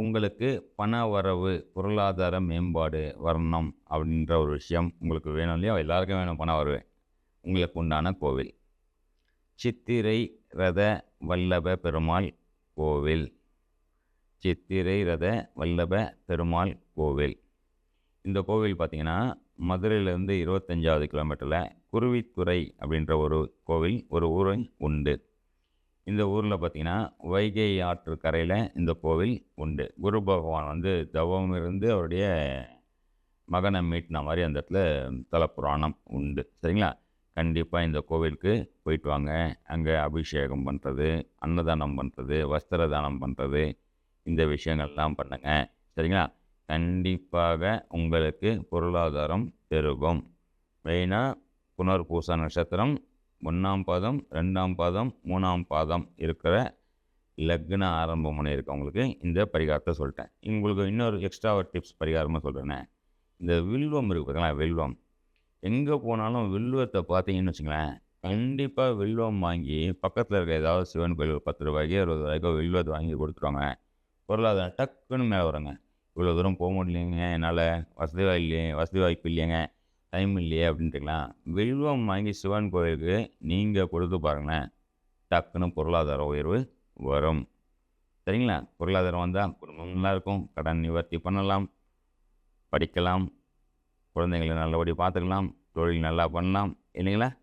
உங்களுக்கு பண வரவு பொருளாதார மேம்பாடு வரணும் அப்படின்ற ஒரு விஷயம் உங்களுக்கு வேணும் இல்லையா? எல்லாருக்கும் வேணும் பண வரவு. உங்களுக்கு உண்டான கோவில். சித்திரை ரத வல்லப பெருமாள் கோவில். சித்திரை ரத வல்லப பெருமாள் கோவில். இந்த கோவில் பார்த்திங்கன்னா மதுரையிலேருந்து இருபத்தஞ்சாவது கிலோமீட்டரில் குருவித்துறை அப்படின்ற ஒரு கோவில் ஒரு ஊர் உண்டு. இந்த ஊரில் பார்த்திங்கன்னா வைகை ஆற்று கரையில் இந்த கோவில் உண்டு. குரு பகவான் வந்து தவம் இருந்து அவருடைய மகனை மீட்டின மாதிரி அந்த இடத்துல தலப்புராணம் புராணம் உண்டு. சரிங்களா? கண்டிப்பாக இந்த கோவிலுக்கு போயிட்டு வாங்க. அங்கே அபிஷேகம் பண்ணுறது அன்னதானம் பண்ணுறது வஸ்திர தானம் பண்ணுறது இந்த விஷயங்கள்லாம் பண்ணுங்கள் சரிங்களா? கண்டிப்பாக உங்களுக்கு பொருளாதாரம் பெருகும். மெயினாக புனர்பூச நட்சத்திரம் ஒன்றாம் பாதம் ரெண்டாம் பாதம் மூணாம் பாதம் இருக்கிற லக்ன ஆரம்பம் பண்ணி இருக்கவங்களுக்கு இந்த பரிகாரத்தை சொல்லிட்டேன். உங்களுக்கு இன்னொரு எக்ஸ்ட்ரா ஒரு டிப்ஸ் பரிகாரமாக சொல்கிறேனே இந்த வில்வம் இருக்குது பார்த்தீங்களா வில்வம். எங்கே போனாலும் வில்வத்தை பார்த்தீங்கன்னு வச்சுங்களேன் கண்டிப்பாக வில்வம் வாங்கி பக்கத்தில் இருக்க ஏதாவது சிவன் கோயில் பத்து ரூபாய்க்கு இருபது ரூபாய்க்கோ வில்வத்தை வாங்கி கொடுத்துருவாங்க. பொருளாதாரம் டக்குன்னு மேலே வருங்க. இவ்வளோ தூரம் போக முடியலைங்க என்னால் வசதி வாய் இல்லையே வசதி வாய்ப்பு இல்லைங்க டைம் இல்லையே அப்படின்ட்டுங்களா? வில்வம் வாங்கி சிவன் கோயிலுக்கு நீங்கள் கொடுத்து பாருங்களேன். டக்குன்னு பொருளாதார உயர்வு வரும். சரிங்களா? பொருளாதாரம் வந்தால் குடும்பம் நல்லா இருக்கும். கடன் நிவர்த்தி பண்ணலாம். படிக்கலாம். குழந்தைங்களை நல்லபடி பார்த்துக்கலாம். தொழில் நல்லா பண்ணலாம். இல்லைங்களா?